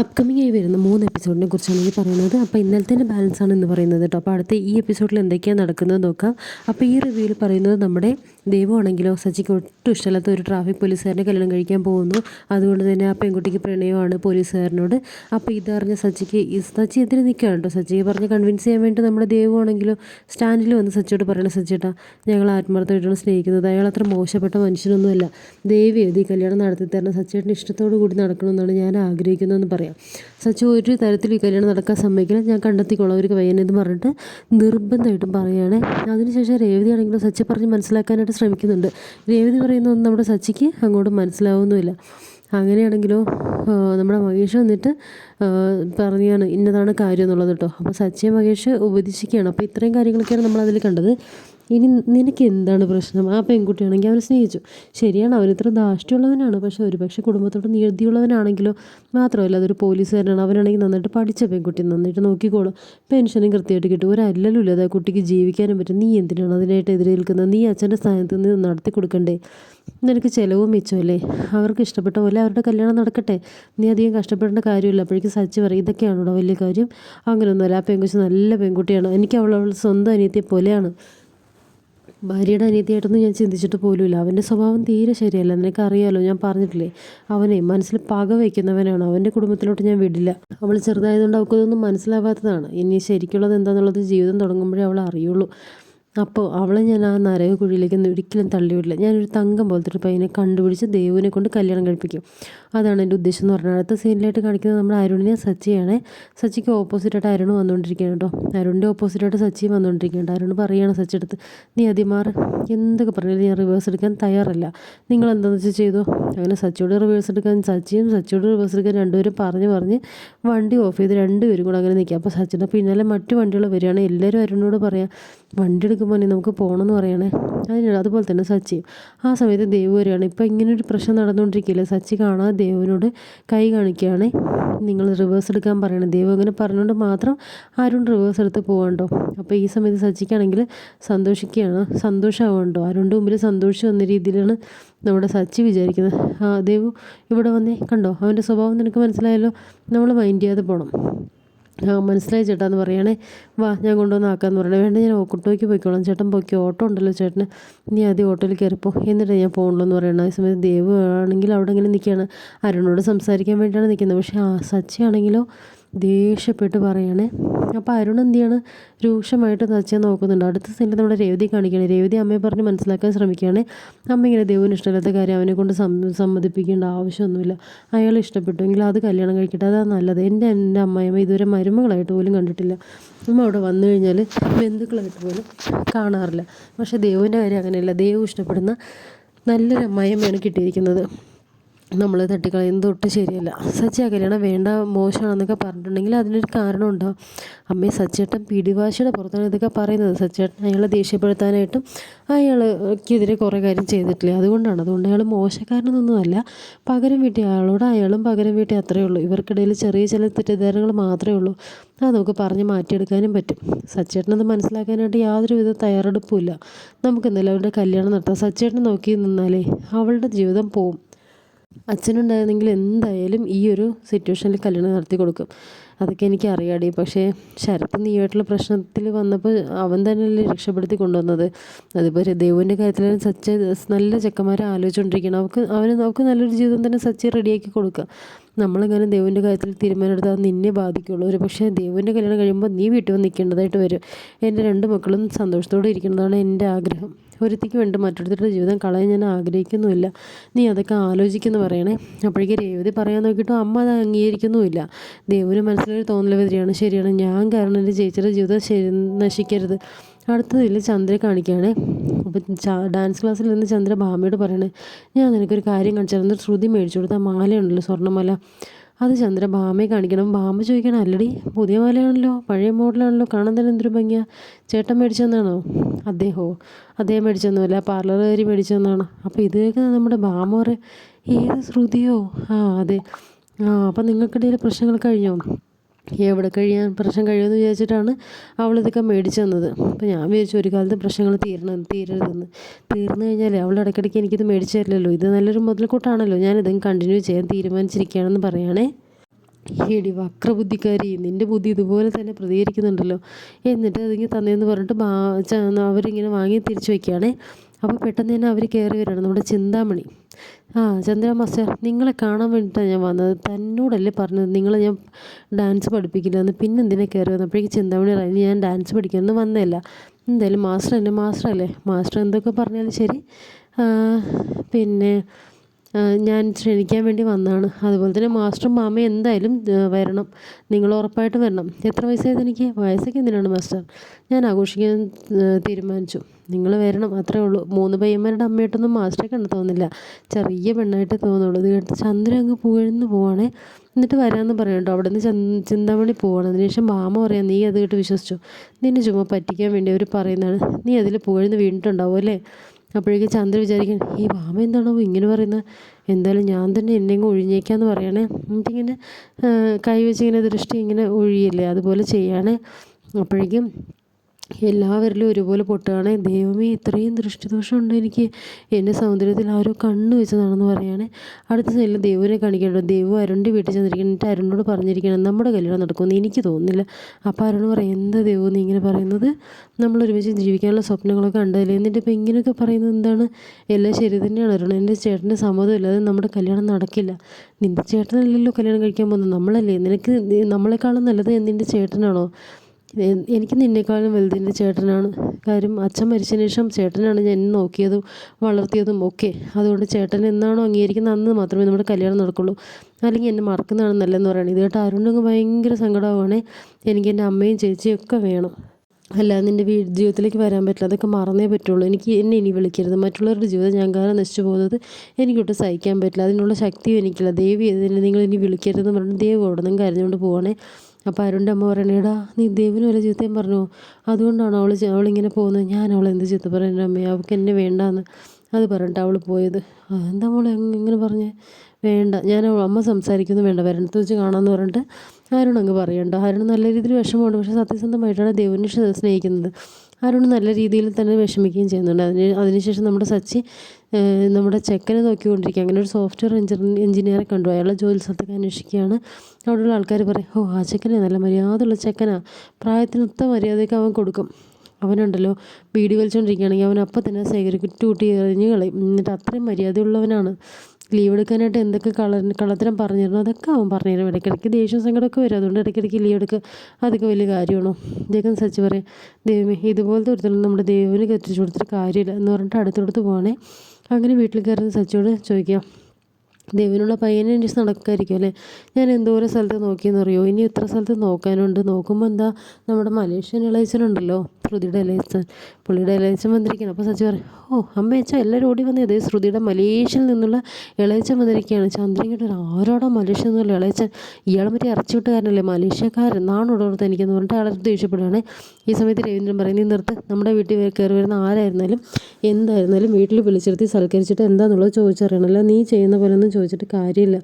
Upcoming ആയി വരുന്ന മൂന്ന് എപ്പിസോഡിനെ കുറിച്ചാണ് ഈ പറയുന്നത്. അപ്പോൾ ഇന്നലത്തെ ബാലൻസ് ആണ് എന്ന് പറയുന്നത് കേട്ടോ. അപ്പോൾ അടുത്ത ഈ എപ്പിസോഡിൽ എന്തൊക്കെയാണ് നടക്കുന്നത് നോക്കാം. അപ്പോൾ ഈ റിവ്യൂവിൽ പറയുന്നത് നമ്മുടെ ദൈവമാണെങ്കിലോ സച്ചിക്ക് ഒട്ടും ഇഷ്ടമല്ലാത്ത ഒരു ട്രാഫിക് പോലീസുകാരനെ കല്യാണം കഴിക്കാൻ പോകുന്നു. അതുകൊണ്ട് തന്നെ ആ പെൺകുട്ടിക്ക് പ്രണയമാണ് പോലീസുകാരനോട് അപ്പോൾ ഇതറിഞ്ഞ സച്ചിക്ക് സച്ചി എതിരെ നിൽക്കുകയാണ് കേട്ടോ. സച്ചിയെ പറഞ്ഞ് കൺവിൻസ് ചെയ്യാൻ വേണ്ടി നമ്മുടെ ദൈവമാണെങ്കിലോ സ്റ്റാൻഡിൽ വന്ന് സച്ചിയോട് പറയണം സച്ചിയേട്ടാ ഞങ്ങൾ ആത്മാർത്ഥമായിട്ടാണ് സ്നേഹിക്കുന്നത്. അയാൾ അത്ര മോശപ്പെട്ട മനുഷ്യനൊന്നുമല്ല. ദേവി എഴുതി കല്യാണം നടത്തി തരണം സച്ചിയുടെ ഇഷ്ടത്തോടു കൂടി നടക്കണമെന്നാണ് ഞാൻ ആഗ്രഹിക്കുന്നതെന്ന് പറയാം. സച്ചി ഒരു തരത്തിൽ ഈ കല്യാണം നടക്കാൻ സമ്മതിക്കില്ല. ഞാൻ കണ്ടെത്തിക്കോളാം. ഒരു പയ്യനെന്ന് പറഞ്ഞിട്ട് നിർബന്ധമായിട്ടും പറയുകയാണ്. അതിനുശേഷം രേവതി ആണെങ്കിലും സച്ചി പറഞ്ഞ് മനസ്സിലാക്കാനായിട്ട് ശ്രമിക്കുന്നുണ്ട്. രേവതി പറയുന്നതൊന്നും നമ്മുടെ സച്ചിക്ക് അങ്ങോട്ട് മനസ്സിലാവുന്നുമില്ല. അങ്ങനെയാണെങ്കിലോ നമ്മുടെ മഹേഷ് വന്നിട്ട് പറഞ്ഞാണ് ഇന്നതാണ് കാര്യം എന്നുള്ളത് കേട്ടോ. അപ്പോൾ സച്ചിയെ മഹേഷ് ഉപദേശിക്കുകയാണ്. അപ്പോൾ ഇത്രയും കാര്യങ്ങളൊക്കെയാണ് നമ്മൾ അതിൽ കണ്ടത്. ഇനി നിനക്ക് എന്താണ് പ്രശ്നം? ആ പെൺകുട്ടിയാണെങ്കിൽ അവനെ സ്നേഹിച്ചു. ശരിയാണ് അവനിത്ര ധാഷ്ട്യമുള്ളവനാണ് പക്ഷെ ഒരുപക്ഷെ കുടുംബത്തോട് നീതിയുള്ളവനാണെങ്കിലോ മാത്രമല്ല അതൊരു പോലീസുകാരനാണ്. അവനാണെങ്കിൽ നന്നായിട്ട് പഠിച്ച പെൺകുട്ടി നന്നായിട്ട് നോക്കിക്കോളും. പെൻഷനും കൃത്യമായിട്ട് കിട്ടും. ഒരു അല്ലലും ഇല്ലാതെ കുട്ടിക്ക് ജീവിക്കാനും പറ്റും. നീ എന്തിനാണ് അതിനായിട്ട് എതിരെ നിൽക്കുന്നത് നീ അച്ഛന്റെ സ്ഥാനത്ത് നിന്ന് നടത്തി കൊടുക്കണ്ടേ? നിനക്ക് ചിലവും മിച്ചമല്ലേ അവർക്ക് ഇഷ്ടപ്പെട്ട പോലെ അവരുടെ കല്യാണം നടക്കട്ടെ. നീ അധികം കഷ്ടപ്പെടേണ്ട കാര്യമില്ല. അപ്പോഴേക്കും സച്ചി പറയും ഇതൊക്കെയാണോ വലിയ കാര്യം? അങ്ങനെയൊന്നുമല്ല ആ പെൺകുച്ചി നല്ല പെൺകുട്ടിയാണ്. എനിക്ക് അവൾ സ്വന്തം അനിയത്തിയെ പോലെയാണ്. ഭാര്യയുടെ അനിയത്തിയായിട്ടൊന്നും ഞാൻ ചിന്തിച്ചിട്ട് പോലുമില്ല. അവന്റെ സ്വഭാവം തീരെ ശരിയല്ല. നിനക്കറിയാലോ ഞാൻ പറഞ്ഞിട്ടില്ലേ? അവനെ മനസ്സിൽ പക വയ്ക്കുന്നവനാണ്. അവന്റെ കുടുംബത്തിലോട്ട് ഞാൻ വിടില്ല. അവൾ ചെറുതായതുകൊണ്ട് അവൾക്കതൊന്നും മനസ്സിലാവാത്തതാണ്. ഇനി ശരിക്കുള്ളത് എന്താണെന്നുള്ളത് ജീവിതം തുടങ്ങുമ്പോഴേ അവൾ അറിയുള്ളൂ. അപ്പോൾ അവളെ ഞാൻ ആ നരക കുഴിയിലേക്ക് ഒരിക്കലും തള്ളിവിടില്ല. ഞാനൊരു തങ്കം പോലത്തെ ഒരു പയ്യനെ കണ്ടുപിടിച്ച് ദേവുവിനെ കൊണ്ട് കല്യാണം കഴിപ്പിക്കും. അതാണ് എന്റെ ഉദ്ദേശം എന്ന് പറഞ്ഞാൽ. അടുത്ത സീനിലായിട്ട് കാണിക്കുന്നത് നമ്മൾ അരുണിനെ സച്ചിയാണ്. സച്ചിക്ക് ഓപ്പോസിറ്റായിട്ട് അരുൺ വന്നുകൊണ്ടിരിക്കുകയാണ് കേട്ടോ. അരുണിന്റെ ഓപ്പോസിറ്റായിട്ട് സച്ചിയും വന്നുകൊണ്ടിരിക്കുകയാണ്. അരുൺ പറയുകയാണ് സച്ചി എടുത്ത് നീ അതിമാർ എന്തൊക്കെ പറഞ്ഞാലും ഞാൻ റിവേഴ്സ് എടുക്കാൻ തയ്യാറല്ല. നിങ്ങൾ എന്താണെന്ന് വെച്ചാൽ ചെയ്തോ? അങ്ങനെ സച്ചിയോട് റിവേഴ്സ് എടുക്കാൻ സച്ചിയും സച്ചിയോട് റിവേഴ്സ് എടുക്കാൻ രണ്ടുപേരും പറഞ്ഞ് പറഞ്ഞ് വണ്ടി ഓഫ് ചെയ്ത് രണ്ടുപേരും കൂടെ അങ്ങനെ നിൽക്കുക. അപ്പോൾ സച്ചിന്റെ പിന്നാലെ മറ്റു വണ്ടികൾ വരികയാണ്. എല്ലാവരും അരുണിനോട് പറയാം വണ്ടി എടുക്കുമ്പോൾ നമുക്ക് പോകണമെന്ന് പറയണേ. അതിന് അതുപോലെ തന്നെ സച്ചി ആ സമയത്ത് ദേവ് വരികയാണ്. ഇപ്പോൾ ഒരു പ്രശ്നം നടന്നുകൊണ്ടിരിക്കില്ല സച്ചി കാണാതെ ദേവിനോട് കൈ കാണിക്കുകയാണ്. നിങ്ങൾ റിവേഴ്സ് എടുക്കാൻ പറയണം. ദേവ് അങ്ങനെ പറഞ്ഞുകൊണ്ട് മാത്രം ആരും റിവേഴ്സ് എടുത്ത് പോകണ്ടോ അപ്പോൾ ഈ സമയത്ത് സച്ചിക്കാണെങ്കിൽ സന്തോഷിക്കുകയാണ്. സന്തോഷമാവുണ്ടോ ആരുടെ മുമ്പിൽ സന്തോഷിച്ച് വന്ന രീതിയിലാണ് നമ്മുടെ സച്ചി വിചാരിക്കുന്നത്. ആ ദേവു ഇവിടെ വന്നേ. കണ്ടോ? അവന്റെ സ്വഭാവം നിനക്ക് മനസ്സിലായല്ലോ. നമ്മൾ മൈൻഡ് ചെയ്യാതെ പോകണം മനസ്സിലായി ചേട്ടാ എന്ന് പറയുകയാണേ വാ ഞാൻ കൊണ്ടുവന്ന് ആക്കാന്ന് പറയണേ. വേണ്ട ഞാൻ ഓട്ടോയ്ക്ക് പോയിക്കോളാം. ചേട്ടൻ പോയിക്കോ ഓട്ടോ ഉണ്ടല്ലോ ചേട്ടന്. നീ ആദ്യം ഓട്ടോയിൽ കയറിപ്പോ എന്നിട്ട് ഞാൻ പോകണല്ലോ എന്ന് പറയണം. ആ സമയത്ത് ദേവ് ആണെങ്കിൽ അവിടെ ഇങ്ങനെ നിൽക്കുകയാണ്. അരുണോട് സംസാരിക്കാൻ വേണ്ടിയാണ് നിൽക്കുന്നത്. പക്ഷേ ആ സച്ചി ആണെങ്കിലോ ദേഷ്യപ്പെട്ട് പറയണേ. അപ്പോൾ അരുൺ എന്ത് ചെയ്യാണ്? രൂക്ഷമായിട്ട് സച്ചിയെ നോക്കുന്നുണ്ട്. അടുത്ത സീനിൽ നമ്മുടെ രേവതി കാണിക്കുകയാണ്. രേവതി അമ്മയെ പറഞ്ഞ് മനസ്സിലാക്കാൻ ശ്രമിക്കുകയാണ്. അമ്മ ഇങ്ങനെ ദേവന് ഇഷ്ടമില്ലാത്ത കാര്യം അവനെ കൊണ്ട് സമ്മതിപ്പിക്കേണ്ട ആവശ്യമൊന്നുമില്ല. അയാൾ ഇഷ്ടപ്പെട്ടുവെങ്കിൽ അത് കല്യാണം കഴിക്കട്ടെ. അതാണ് നല്ലത്. എന്റെ എന്റെ അമ്മയമ്മ ഇതുവരെ മരുമകളായിട്ട് പോലും കണ്ടിട്ടില്ല. അമ്മ അവിടെ വന്നു കഴിഞ്ഞാൽ ബന്ധുക്കളായിട്ട് പോലും കാണാറില്ല. പക്ഷേ ദേവുവിന്റെ കാര്യം അങ്ങനെയല്ല. ദേവ് ഇഷ്ടപ്പെടുന്ന നല്ലൊരു അമ്മായിയമ്മയാണ് കിട്ടിയിരിക്കുന്നത്. നമ്മൾ തട്ടിക്കളയുന്നത് ഒട്ടും ശരിയല്ല. സച്ചി ആ കല്യാണം വേണ്ട മോശമാണെന്നൊക്കെ പറഞ്ഞിട്ടുണ്ടെങ്കിൽ അതിനൊരു കാരണം ഉണ്ടാവും അമ്മയെ സച്ചേട്ടൻ പിടിവാശിയുടെ പുറത്താണ് ഇതൊക്കെ പറയുന്നത്. സച്ചേട്ടൻ അയാളെ ദേഷ്യപ്പെടുത്താനായിട്ടും അയാൾക്കെതിരെ കുറേ കാര്യം ചെയ്തിട്ടില്ല? അതുകൊണ്ടാണ്. അതുകൊണ്ട് അയാൾ മോശക്കാരനൊന്നുമല്ല. പകരം വീട്ടി അയാളോട് അയാളും പകരം വീട്ടി അത്രയേ ഉള്ളൂ. ഇവർക്കിടയിൽ ചെറിയ ചില തെറ്റിദ്ധാരണകൾ മാത്രമേ ഉള്ളൂ. അത് നമുക്ക് പറഞ്ഞ് മാറ്റിയെടുക്കാനും പറ്റും. സച്ചേട്ടനത് മനസ്സിലാക്കാനായിട്ട് യാതൊരു വിധ തയ്യാറെടുപ്പുമില്ല. നമുക്ക് എന്തായാലും അവരുടെ കല്യാണം നടത്താം. സച്ചേട്ടനെ നോക്കി നിന്നാലേ അവളുടെ ജീവിതം പോവും. അച്ഛനുണ്ടായിരുന്നെങ്കിൽ എന്തായാലും ഈ ഒരു സിറ്റുവേഷനിൽ കല്യാണം നടത്തി കൊടുക്കും. അതൊക്കെ എനിക്ക് അറിയാടി. പക്ഷേ ശരത്ത് നീയായിട്ടുള്ള പ്രശ്നത്തിൽ വന്നപ്പോൾ അവൻ തന്നെയല്ലേ രക്ഷപ്പെടുത്തി കൊണ്ടുവന്നത്. അതിപ്പോൾ ദേവുവിന്റെ കാര്യത്തിലും സച്ച നല്ല ചെക്കന്മാരെ ആലോചിച്ചുകൊണ്ടിരിക്കണം അവർക്ക് അവന് അവർക്ക് നല്ലൊരു ജീവിതം തന്നെ സച്ചി റെഡിയാക്കി കൊടുക്കുക. നമ്മളെങ്ങനെ ദേവിന്റെ കാര്യത്തിൽ തീരുമാനമെടുത്താൽ നിന്നെ ബാധിക്കുള്ളൂ. ഒരു പക്ഷേ ദേവിന്റെ കല്യാണം കഴിയുമ്പോൾ നീ വീട്ടിൽ വന്ന് നിൽക്കേണ്ടതായിട്ട് വരും. എന്റെ രണ്ട് മക്കളും സന്തോഷത്തോടെ ഇരിക്കുന്നതാണ് എന്റെ ആഗ്രഹം. ഒരുത്തിക്ക് വേണ്ടി മറ്റൊരുത്തരുടെ ജീവിതം കളയാൻ ഞാൻ ആഗ്രഹിക്കുന്നുമില്ല. നീ അതൊക്കെ ആലോചിക്കുന്നു പറയണേ. അപ്പോഴേക്കും രേവതി പറയാൻ നോക്കിയിട്ടും അമ്മ അത് അംഗീകരിക്കുന്നുമില്ല. ദേവിന് മനസ്സിലൊരു തോന്നൽ വരികയാണ് ശരിയാണ് ഞാൻ കാരണം എന്റെ ചേച്ചിയുടെ ജീവിതം ശരി നശിക്കരുത്. അടുത്തതിൽ ചന്ദ്ര കാണിക്കുകയാണേ. അപ്പം ഡാൻസ് ക്ലാസ്സിൽ നിന്ന് ചന്ദ്ര ഭാമയോട് പറയണേ ഞാൻ നിനക്കൊരു കാര്യം കാണിച്ചാൽ ശ്രുതി മേടിച്ചു കൊടുത്ത മാലയുണ്ടല്ലോ സ്വർണമാല. അത് ചന്ദ്ര ഭാമയെ കാണിക്കണം. ഭാമ ചോദിക്കണം അല്ലടി പുതിയ മാലയാണല്ലോ പഴയ മോഡലാണല്ലോ കാണാൻ തന്നെ എന്തൊരു ഭംഗിയാ. ചേട്ടൻ മേടിച്ചെന്നാണോ? അദ്ദേഹമോ അദ്ദേഹം മേടിച്ചൊന്നുമല്ല പാർലറുകാരി മേടിച്ചെന്നാണ്. അപ്പോൾ ഇത് കേൾക്കുന്നത് നമ്മുടെ ഭാമ പറയും ഏത് ശ്രുതിയോ? ആ അതെ. ആ അപ്പം നിങ്ങൾക്കിടയിൽ പ്രശ്നങ്ങൾ കഴിഞ്ഞോ? എവിടെ കഴിയാൻ പ്രശ്നം കഴിയുമെന്ന് വിചാരിച്ചിട്ടാണ് അവളിതൊക്കെ മേടിച്ചു തന്നത്. അപ്പോൾ ഞാൻ വിചാരിച്ചു ഒരു കാലത്ത് പ്രശ്നങ്ങൾ തീരണം തീരരുതെന്ന്. തീർന്നു കഴിഞ്ഞാൽ അവൾ ഇടയ്ക്കിടയ്ക്ക് എനിക്കിത് മേടിച്ചു തരില്ലല്ലോ. ഇത് നല്ലൊരു മുതൽക്കൂട്ടാണല്ലോ. ഞാനിതും കണ്ടിന്യൂ ചെയ്യാൻ തീരുമാനിച്ചിരിക്കുകയാണെന്ന് പറയുകയാണേ. എടി വക്രബുദ്ധിക്കാരി നിന്റെ ബുദ്ധി ഇതുപോലെ തന്നെ പ്രതികരിക്കുന്നുണ്ടല്ലോ. എന്നിട്ട് അതിങ്ങനെ തന്നേന്ന് പറഞ്ഞിട്ട് ബാ അവരിങ്ങനെ വാങ്ങി തിരിച്ചു വയ്ക്കുകയാണേ അപ്പോൾ പെട്ടെന്ന് തന്നെ അവർ കയറി വരികയാണ് നമ്മുടെ ചിന്താമണി. ആ ചന്ദ്ര മാസ്റ്റർ നിങ്ങളെ കാണാൻ വേണ്ടിയിട്ടാണ് ഞാൻ വന്നത്. തന്നോടല്ലേ പറഞ്ഞത് നിങ്ങളെ ഞാൻ ഡാൻസ് പഠിപ്പിക്കില്ല എന്ന് പിന്നെ എന്തിനാ കയറി വന്നപ്പോഴേക്ക് ചിന്താമണി പറഞ്ഞു ഞാൻ ഡാൻസ് പഠിക്കാനൊന്നും വന്നതല്ല. എന്തായാലും മാസ്റ്റർ എന്റെ മാസ്റ്റർ അല്ലേ മാസ്റ്റർ എന്തൊക്കെ പറഞ്ഞാലും ശരി. പിന്നെ ഞാൻ ക്ഷണിക്കാൻ വേണ്ടി വന്നതാണ് അതുപോലെ തന്നെ മാസ്റ്ററും മാമ എന്തായാലും വരണം. നിങ്ങൾ ഉറപ്പായിട്ടും വരണം. എത്ര വയസ്സായത് എനിക്ക്? വയസ്സൊക്കെ എന്തിനാണ് മാസ്റ്റർ? ഞാൻ ആഘോഷിക്കാൻ തീരുമാനിച്ചു. നിങ്ങൾ വരണം അത്രേ ഉള്ളൂ. മൂന്ന് പയ്യന്മാരുടെ അമ്മയായിട്ടൊന്നും മാസ്റ്ററെ കണ്ടു തോന്നില്ല. ചെറിയ പെണ്ണായിട്ട് തോന്നുള്ളൂ. ഇത് കേട്ട് ചന്ദ്ര അങ്ങ് പോകണമെന്ന് പോവാണേ. എന്നിട്ട് വരാമെന്ന് പറയണ്ടോ അവിടെ നിന്ന് ചിന്താമണി പോവാണ്. അതിനുശേഷം മാമ പറയാം നീ അത് കേട്ട് വിശ്വസിച്ചു? നിന്നെ ചുമ്മാ പറ്റിക്കാൻ വേണ്ടി അവർ പറയുന്നതാണ്. നീ അതിൽ പുകഴ്ന്ന് വീണിട്ടുണ്ടാവും അല്ലേ? അപ്പോഴേക്കും ചന്ദ്ര വിചാരിക്കാൻ ഈ വാമ എന്താണോ ഇങ്ങനെ പറയുന്നത്? എന്തായാലും ഞാൻ തന്നെ എന്നെങ്ങ് ഒഴിഞ്ഞേക്കാന്ന് പറയണേ. എന്നിട്ടിങ്ങനെ കൈ വെച്ചിങ്ങനെ ദൃഷ്ടി ഇങ്ങനെ ഒഴിയില്ലേ അതുപോലെ ചെയ്യണേ. അപ്പോഴേക്കും എല്ലാവരിലും ഒരുപോലെ പൊട്ടുകയാണ്. ദൈവമേ ഇത്രയും ദൃഷ്ടിദോഷമുണ്ട് എനിക്ക്. എന്റെ സൗന്ദര്യത്തിൽ ആരോ കണ്ണ് വെച്ചതാണെന്ന് പറയുകയാണ് അടുത്ത സൈഡിൽ ദൈവനെ കാണിക്കേണ്ടത് ദൈവം അരുണിന്റെ വീട്ടിൽ ചെന്നിരിക്കണം എന്നിട്ട് അരുണിനോട് പറഞ്ഞിരിക്കണം നമ്മുടെ കല്യാണം നടക്കുമെന്ന് എനിക്ക് തോന്നുന്നില്ല. അപ്പോൾ അരുണ് പറയും എന്താ ദൈവം നീ ഇങ്ങനെ പറയുന്നത്? നമ്മൾ ഒരുമിച്ച് ജീവിക്കാനുള്ള സ്വപ്നങ്ങളൊക്കെ കണ്ടതല്ലേ? എന്നിട്ട് ഇപ്പോൾ ഇങ്ങനെയൊക്കെ പറയുന്നത് എന്താണ്? എല്ലാം ശരി തന്നെയാണ്. അരുൺ എന്റെ ചേട്ടന്റെ സമ്മതമില്ലാതെ നമ്മുടെ കല്യാണം നടക്കില്ല. നിന്റെ ചേട്ടനല്ലല്ലോ കല്യാണം കഴിക്കാൻ പോകുന്നത്. നമ്മളല്ലേ? നിനക്ക് നമ്മളെക്കാളും നല്ലത് നിന്റെ ചേട്ടനാണോ? എനിക്ക് നിന്നേക്കാളും വലുത് എന്റെ ചേട്ടനാണ്. കാര്യം അച്ഛൻ മരിച്ചതിന് ശേഷം ചേട്ടനാണ് ഞാൻ എന്നെ നോക്കിയതും വളർത്തിയതും ഒക്കെ. അതുകൊണ്ട് ചേട്ടൻ എന്നാണോ അംഗീകരിക്കുന്നത് അന്ന് മാത്രമേ നമ്മുടെ കല്യാണം നടക്കുള്ളൂ. അല്ലെങ്കിൽ എന്നെ മറക്കുന്നതാണ് നല്ലതെന്ന് പറയുന്നത്. ഇത് കേട്ട് അരുണങ്ങ് ഭയങ്കര സങ്കടമാവുകയാണേ. എനിക്ക് എന്റെ അമ്മയും ചേച്ചിയും ഒക്കെ വേണം. അല്ലാതെ നിന്റെ വീ ജീവിതത്തിലേക്ക് വരാൻ പറ്റില്ല. അതൊക്കെ മറന്നേ പറ്റുള്ളൂ. എനിക്ക് എന്നെ ഇനി വിളിക്കരുത്. മറ്റുള്ളവരുടെ ജീവിതം ഞാൻ കാരണം നശിച്ചു പോകുന്നത് എനിക്കൊട്ട് സഹിക്കാൻ പറ്റില്ല. അതിനുള്ള ശക്തിയും എനിക്കില്ല. ദേവി നിങ്ങൾ ഇനി വിളിക്കരുതെന്ന് പറഞ്ഞിട്ട് ദേവ് അവിടെ നിന്നും കരഞ്ഞുകൊണ്ട് പോവാണേ. അപ്പോൾ അരുണിന്റെ അമ്മ പറയണേടാ നീ ദേവിന് വരെ ചീത്തയും പറഞ്ഞു? അതുകൊണ്ടാണ് അവൾ അവളിങ്ങനെ പോകുന്നത്. ഞാൻ അവളെ എന്ത് ചീത്ത പറയുന്നത് അമ്മേ അവൾക്ക് എന്നെ വേണ്ടാന്ന്. അത് പറഞ്ഞിട്ട് അവൾ പോയത്. എന്താ മോളെ ഇങ്ങനെ പറഞ്ഞേ? വേണ്ട ഞാൻ അമ്മ സംസാരിക്കുന്നു വേണ്ട വരണത്ത് വെച്ച് കാണാമെന്ന് പറഞ്ഞിട്ട് അരുൺ അങ്ങ് പറയണ്ട. അരുൺ നല്ല രീതിയിൽ വിഷമമുണ്ട്. പക്ഷേ സത്യസന്ധമായിട്ടാണ് ദേവിനെ സ്നേഹിക്കുന്നത്. അരുൺ നല്ല രീതിയിൽ തന്നെ വിഷമിക്കുകയും ചെയ്യുന്നുണ്ട്. അതിന് അതിനുശേഷം നമ്മുടെ സച്ചി നമ്മുടെ ചെക്കനെ നോക്കിക്കൊണ്ടിരിക്കുക അങ്ങനെ ഒരു സോഫ്റ്റ്വെയർ എഞ്ചിനീയർ എഞ്ചിനീയറെ കണ്ടു. അയാളെ ജോലി സ്ഥലത്തൊക്കെ അന്വേഷിക്കുകയാണ്. അവിടെയുള്ള ആൾക്കാർ പറയും ഓ ആ ചെക്കനെ നല്ല മര്യാദയുള്ള ചെക്കനാണ് പ്രായത്തിനൊത്ത മര്യാദയൊക്കെ അവൻ കൊടുക്കും. അവനുണ്ടല്ലോ ബീഡി വലിച്ചുകൊണ്ടിരിക്കുകയാണെങ്കിൽ അവൻ അപ്പം തന്നെ സിഗരറ്റ് കൂട്ടി എറിഞ്ഞ് കളയും. എന്നിട്ട് അത്രയും മര്യാദയുള്ളവനാണ്. ലീവ് എടുക്കാനായിട്ട് എന്തൊക്കെ കള കള്ളത്തരം പറഞ്ഞിരുന്നു? അതൊക്കെ അവൻ പറഞ്ഞുതരും. ഇടയ്ക്കിടയ്ക്ക് ദേഷ്യം സങ്കടമൊക്കെ വരും. അതുകൊണ്ട് ഇടയ്ക്കിടയ്ക്ക് ലീവ് എടുക്കുക അതൊക്കെ വലിയ കാര്യമാണോ? ഇദ്ദേഹം സച്ച് പറയും ദൈവമേ ഇതുപോലത്തെ ഒരുത്തരം നമ്മുടെ ദൈവന് കത്തിച്ചു കൊടുത്തിട്ട് കാര്യമില്ല. എന്ന് പറഞ്ഞിട്ട് അടുത്തടുത്ത് പോകണേ അങ്ങനെ വീട്ടിൽ കയറുന്ന സച്ചിയോട് ചോദിക്കാം ദൈവനുള്ള പയ്യനെ അന്വേഷിച്ച് അല്ലേ? ഞാൻ എന്തോരം സ്ഥലത്ത് നോക്കിയെന്നറിയോ ഇനി എത്ര സ്ഥലത്ത് നോക്കാനുണ്ട്. നോക്കുമ്പോൾ എന്താ നമ്മുടെ മലേഷ്യൻ ഇളയച്ചനുണ്ടല്ലോ. ശ്രുതിയുടെ ഇളയച്ചൻ പുള്ളിയുടെ ഇളയച്ചൻ വന്നിരിക്കുന്നു അപ്പോൾ സച്ചി പറയും ഓ അമ്മയച്ച എല്ലാവരും ഓടി വന്നേ. അതേ ശ്രുതിയുടെ മലേഷ്യയിൽ നിന്നുള്ള ഇളയച്ചൻ വന്നിരിക്കുകയാണ്. ചന്ദ്രൻ കേട്ടോ ആരോടോ മലേഷ്യയിൽ നിന്നുള്ള ഇളയച്ചൻ ഇയാളെ മറ്റേ ഇറച്ചിവിട്ടുകാരനല്ലേ മലേഷ്യക്കാരൻ നാണോടോർത്ത് എനിക്കെന്ന് പറഞ്ഞിട്ട് അയാളെ ദേഷ്യപ്പെടുകയാണ് ഈ സമയത്ത് രവീന്ദ്രൻ പറയും നീ നിർത്ത്. നമ്മുടെ വീട്ടിൽ കയറി വരുന്ന ആരായിരുന്നാലും എന്തായിരുന്നാലും വീട്ടിൽ വിളിച്ചിരുത്തി സൽക്കരിച്ചിട്ട് എന്താണെന്നുള്ളത് ചോദിച്ചറിയണമല്ലോ നീ ചെയ്യുന്ന പോലെ ഒന്നും ചോദിച്ചിട്ട് കാര്യമില്ല.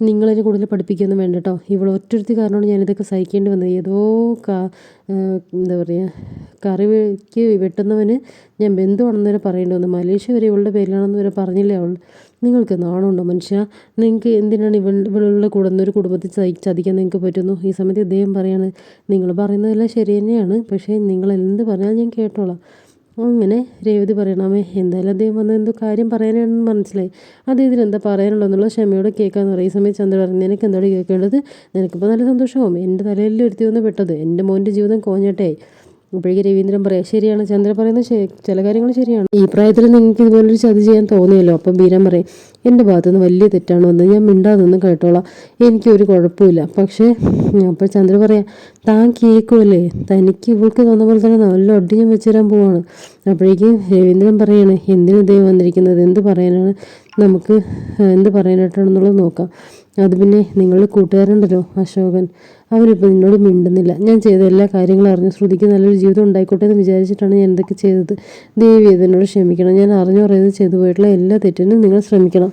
നിങ്ങളതിനെ കൂടുതൽ പഠിപ്പിക്കുകയൊന്നും വേണ്ട കേട്ടോ ഇവിടെ ഒറ്റൊരുത്തി കാരണമാണ് ഞാനിതൊക്കെ സഹിക്കേണ്ടി വന്നത്. ഏതോ കാ എന്താ പറയുക കറിക്ക് വെട്ടുന്നവന് ഞാൻ ബന്ധുവാണെന്ന് വരെ പറയേണ്ടി വന്നു. മലേഷ്യ വരെ ഇവളുടെ പേരിലാണെന്ന് വരെ പറഞ്ഞില്ലേ അവൾ? നിങ്ങൾക്ക് നാണമുണ്ടോ മനുഷ്യ? നിങ്ങൾക്ക് എന്തിനാണ് ഇവൾ ഇവളുടെ കൂടെ ഒരു കുടുംബത്തിൽ ചതിക്കാൻ നിങ്ങൾക്ക് പറ്റുന്നു? ഈ സമയത്ത് ഇദ്ദേഹം പറയാണ് നിങ്ങൾ പറയുന്നതെല്ലാം ശരി തന്നെയാണ് പക്ഷേ നിങ്ങൾ എന്ത് പറഞ്ഞാൽ ഞാൻ കേട്ടോളാം. അങ്ങനെ രേവതി പറയണമേ എന്തായാലും അദ്ദേഹം വന്ന് എന്തോ കാര്യം പറയാനാണെന്ന് മനസ്സിലായി. അദ്ദേഹത്തിന് എന്താ പറയാനുള്ളതെന്നുള്ള ക്ഷമയോടെ കേൾക്കാന്ന് പറയും ഈ സമയത്ത് ചന്ദ്ര പറഞ്ഞു നിനക്ക് എന്താണ് കേൾക്കേണ്ടത്? നിനക്കിപ്പോൾ നല്ല സന്തോഷമാവും. എന്റെ തലയിൽ ഒരുത്തി വന്ന് പെട്ടത്. എന്റെ മോന്റെ ജീവിതം കോഞ്ഞട്ടെ. അപ്പോഴേക്ക് രവീന്ദ്രൻ പറയാം ശരിയാണ്. ചന്ദ്ര പറയുന്നത് ചില കാര്യങ്ങൾ ശരിയാണ്. ഈ പ്രായത്തിൽ നിങ്ങൾക്ക് ഇതുപോലൊരു ചതി ചെയ്യാൻ തോന്നിയല്ലോ? അപ്പം ബീരൻ പറയും എന്റെ ഭാഗത്തുനിന്ന് വലിയ തെറ്റാണ് വന്നത്. ഞാൻ മിണ്ടാതെ കേട്ടോളാം. എനിക്കൊരു കുഴപ്പമില്ല. പക്ഷേ അപ്പോൾ ചന്ദ്ര പറയാം താൻ കേൾക്കുമല്ലേ തനിക്ക് ഇവൾക്ക് തന്ന പോലെ തന്നെ നല്ല ഒട്ടി ഞാൻ വെച്ചുതരാൻ പോവാണ്. അപ്പോഴേക്കും രവീന്ദ്രൻ പറയാണ് എന്തിനു ദൈവം വന്നിരിക്കുന്നത്? എന്ത് പറയാനാണ്? നമുക്ക് എന്ത് പറയാനായിട്ടാണെന്നുള്ളത് നോക്കാം. അത് പിന്നെ നിങ്ങളുടെ കൂട്ടുകാരുണ്ടല്ലോ അശോകൻ. അവരിപ്പോൾ നിന്നോട് മിണ്ടുന്നില്ല. ഞാൻ ചെയ്ത എല്ലാ കാര്യങ്ങളും അറിഞ്ഞു. ശ്രുതിക്ക് നല്ലൊരു ജീവിതം ഉണ്ടായിക്കോട്ടെ എന്ന് വിചാരിച്ചിട്ടാണ് ഞാൻ എന്തൊക്കെ ചെയ്തത്. ദേവി ഇതിനോട് ക്ഷമിക്കണം. ഞാൻ അറിഞ്ഞു പറയുന്നത് ചെയ്തു പോയിട്ടുള്ള എല്ലാ തെറ്റിനും നിങ്ങൾ ശ്രമിക്കണം.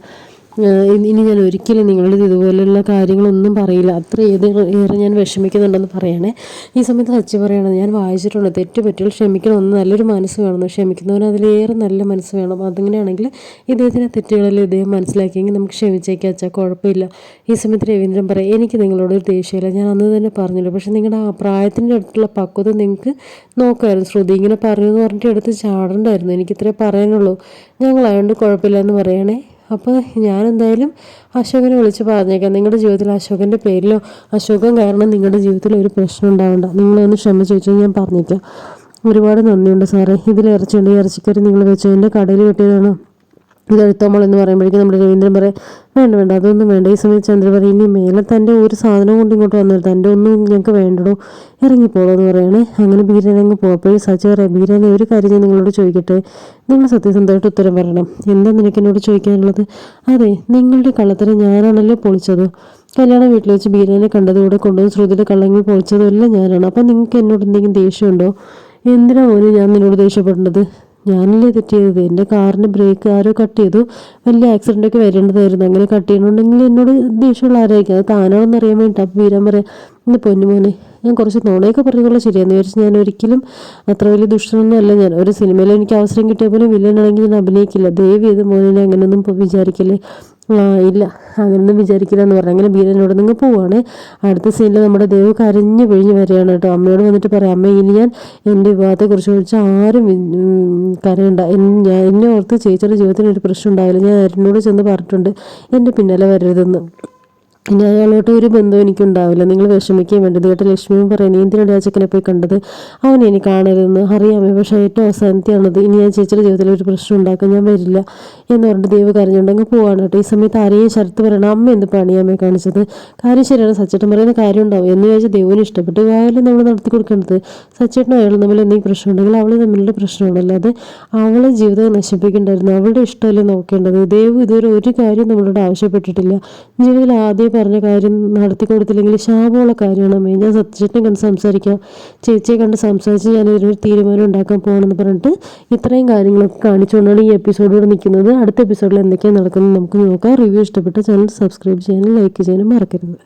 ഇനി ഞാൻ ഒരിക്കലും നിങ്ങളുടെ ഇതുപോലെയുള്ള കാര്യങ്ങളൊന്നും പറയില്ല. അത്ര ഏത് ഏറെ ഞാൻ വിഷമിക്കുന്നുണ്ടെന്ന് പറയണേ. ഈ സമയത്ത് സച്ചി പറയണത് ഞാൻ വായിച്ചിട്ടുണ്ട്. തെറ്റ് പറ്റിയാൽ ക്ഷമിക്കണം. ഒന്ന് നല്ലൊരു മനസ്സ് വേണം. ക്ഷമിക്കുന്നവന് അതിലേറെ നല്ല മനസ്സ് വേണം. അതിങ്ങനെയാണെങ്കിൽ ഇദ്ദേഹത്തിന്റെ തെറ്റുകളിൽ ഇദ്ദേഹം മനസ്സിലാക്കിയെങ്കിൽ നമുക്ക് ക്ഷമിച്ചേക്കാം. അച്ഛാ കുഴപ്പമില്ല. ഈ സമയത്ത് രവീന്ദ്രൻ പറയും എനിക്ക് നിങ്ങളോട് ഒരു ദേഷ്യമില്ല. ഞാൻ അന്ന് തന്നെ പറഞ്ഞല്ലോ? പക്ഷേ നിങ്ങളുടെ ആ പ്രായത്തിന്റെ അടുത്തുള്ള പക്വത നിങ്ങൾക്ക് നോക്കായിരുന്നു ശ്രുതി ഇങ്ങനെ പറഞ്ഞു എന്ന് പറഞ്ഞിട്ട് എടുത്ത് ചാടണ്ടായിരുന്നു. എനിക്കിത്രേ പറയാനുള്ളൂ. ഞങ്ങളായതുകൊണ്ട് കുഴപ്പമില്ല എന്ന് പറയണേ. അപ്പോൾ ഞാൻ എന്തായാലും അശോകനെ വിളിച്ച് പറഞ്ഞേക്കാം. നിങ്ങളുടെ ജീവിതത്തിൽ അശോകന്റെ പേരിലോ അശോകൻ കാരണം നിങ്ങളുടെ ജീവിതത്തിൽ ഒരു പ്രശ്നം ഉണ്ടാവണ്ട. നിങ്ങളൊന്ന് ക്ഷമ ചോദിച്ചാൽ ഞാൻ പറഞ്ഞേക്കാം. ഒരുപാട് നന്ദിയുണ്ട് സാറേ. ഇതിൽ ഇറച്ചിയുണ്ട്. ഇറച്ചിക്കറി നിങ്ങൾ വെച്ചതിന്റെ കടയിൽ വെട്ടിയതാണ്? ഇത് എന്ന് പറയുമ്പോഴേക്കും നമ്മുടെ രവീന്ദ്രൻ പറയും വേണ്ട വേണ്ട അതൊന്നും വേണ്ട. ഈ സമയത്ത് ചന്ദ്രൻ പറയും ഇനി മേലെ തന്റെ ഒരു സാധനം കൊണ്ട് ഇങ്ങോട്ട് വന്നിട്ട് തന്റെ ഒന്നും ഞങ്ങൾക്ക് വേണ്ടടോ. ഇറങ്ങിപ്പോളോ എന്ന് പറയണേ. അങ്ങനെ ബീരൻ അങ്ങ് പോയപ്പോഴും സച്ചി പറയാം ബീരനെ ഒരു കാര്യം ഞാൻ നിങ്ങളോട് ചോദിക്കട്ടെ? നിങ്ങൾ സത്യസന്ധമായിട്ട് ഉത്തരം പറയണം. എന്താ നിനക്ക് എന്നോട് ചോദിക്കാനുള്ളത്? അതെ നിങ്ങളുടെ കള്ളത്തരം ഞാനാണല്ലോ പൊളിച്ചത്. കല്യാണ വീട്ടിൽ വെച്ച് ബീരനെ കണ്ടതുകൂടെ കൊണ്ടുവന്ന് ശ്രുതിയുടെ കള്ളങ്ങൾ പൊളിച്ചതും എല്ലാം ഞാനാണ്. അപ്പം നിങ്ങൾക്ക് എന്നോട് എന്തെങ്കിലും ദേഷ്യമുണ്ടോ? എന്തിനാ പോലും ഞാൻ നിന്നോട് ദേഷ്യപ്പെടേണ്ടത്? ഞാനല്ലേ തെറ്റ് ചെയ്തത് എന്റെ കാറിന്റെ ബ്രേക്ക് ആരോ കട്ട് ചെയ്തു. വലിയ ആക്സിഡന്റ് ഒക്കെ വരേണ്ടതായിരുന്നു. അങ്ങനെ കട്ട് ചെയ്യണമെന്നുണ്ടെങ്കിൽ എന്നോട് ദേഷ്യമുള്ള ആരായിരിക്കും? അത് താനാണെന്ന് അറിയാൻ വേണ്ടിയിട്ട്. അപ്പം വീരാൻ പറയാം ഇന്ന് പൊന്നുമോനെ ഞാൻ കുറച്ച് നോണയൊക്കെ പറഞ്ഞുള്ള ശരിയാന്ന് വിചാരിച്ച് ഞാൻ ഒരിക്കലും അത്ര വലിയ ദുഷ്ടനൊന്നും അല്ല ഞാൻ. ഒരു സിനിമയിൽ എനിക്ക് അവസരം കിട്ടിയ പോലും വില്ലനാണെങ്കിൽ ഞാൻ അഭിനയിക്കില്ല. ദയവ് ചെയ്ത് മോനെ അങ്ങനെയൊന്നും വിചാരിക്കല്ലേ ഇല്ല. അങ്ങനെയൊന്നും വിചാരിക്കില്ല എന്ന് പറഞ്ഞു അങ്ങനെ ബീരനോട് നിങ്ങൾ പോവാണ്. അടുത്ത സീനിൽ നമ്മുടെ ദേവ് കരഞ്ഞു പിഴിഞ്ഞ് വരികയാണ് കേട്ടോ. അമ്മയോട് വന്നിട്ട് പറയാം അമ്മ ഇനി ഞാൻ എന്റെ വിവാഹത്തെക്കുറിച്ച് ചോദിച്ചാൽ ആരും കരയണ്ട. ഞാൻ എന്നെ ഓർത്ത് ചേച്ചിയുടെ ജീവിതത്തിന് ഒരു പ്രശ്നം ഉണ്ടാവില്ല. ഞാൻ എന്നോട് ചെന്ന് പറഞ്ഞിട്ടുണ്ട് എന്റെ പിന്നാലെ വരരുതെന്ന്. ഇനി അയാളോട്ട് ഒരു ബന്ധവും എനിക്കുണ്ടാവില്ല. നിങ്ങൾ വിഷമിക്കുകയും വേണ്ടത് കേട്ട് ലക്ഷ്മിയും പറയുന്നത് എന്തിനാണ് ആ പോയി കണ്ടത്? അവൻ ഇനി കാണരുതെന്ന് അറിയാമേ പക്ഷേ ഏറ്റവും അവസാനത്തെയാണത്. ഇനി ഞാൻ ചേച്ചിയുടെ ജീവിതത്തിൽ ഒരു പ്രശ്നം ഉണ്ടാക്കാൻ ഞാൻ വരില്ല എന്ന് പറഞ്ഞിട്ട് ദേവ് കരഞ്ഞുണ്ടെങ്കിൽ പോവാണ് കേട്ടോ. ഈ സമയത്ത് ആരെയും ശരത്ത് പറയണം അമ്മ എന്ത് പണിയാമേ കാണിച്ചത്? കാര്യം ശരിയാണ് സച്ചേട്ടൻ പറയുന്ന കാര്യം ഉണ്ടാവും. എന്ന് ചോദിച്ചാൽ ദേവിന് ഇഷ്ടപ്പെട്ടു വിവാഹം നമ്മൾ നടത്തി കൊടുക്കേണ്ടത്. സച്ചേട്ടനും അയാളും തമ്മിൽ എന്തെങ്കിലും പ്രശ്നം ഉണ്ടെങ്കിൽ അവൾ തമ്മിലുള്ള പ്രശ്നമാണ്. അത് അവളെ ജീവിതം നശിപ്പിക്കേണ്ടായിരുന്നു. അവളുടെ ഇഷ്ടമല്ലേ നോക്കേണ്ടത്? ദേവ് ഇതുവരെ ഒരു കാര്യം നമ്മളോട് ആവശ്യപ്പെട്ടിട്ടില്ല. ജീവിതത്തിൽ ആദ്യം പറഞ്ഞ കാര്യം നടത്തി കൊടുത്തില്ലെങ്കിൽ ശാപമുള്ള കാര്യമാണ്. അമ്മേ ഞാൻ സത്യചേട്ടനെ കണ്ട് സംസാരിക്കാം. ചേച്ചിയെ കണ്ട് സംസാരിച്ച് ഞാൻ ഇതിനൊരു തീരുമാനം ഉണ്ടാക്കാൻ പോകണമെന്ന് പറഞ്ഞിട്ട് ഇത്രയും കാര്യങ്ങളൊക്കെ കാണിച്ചുകൊണ്ടാണ് ഈ എപ്പിസോഡോട് നിൽക്കുന്നത്. അടുത്ത എപ്പിസോഡിൽ എന്തൊക്കെയാണ് നടക്കുന്നത് നമുക്ക് നോക്കാം. റിവ്യൂ ഇഷ്ടപ്പെട്ട ചാനൽ സബ്സ്ക്രൈബ് ചെയ്യാനും ലൈക്ക് ചെയ്യാനും മറക്കരുത്.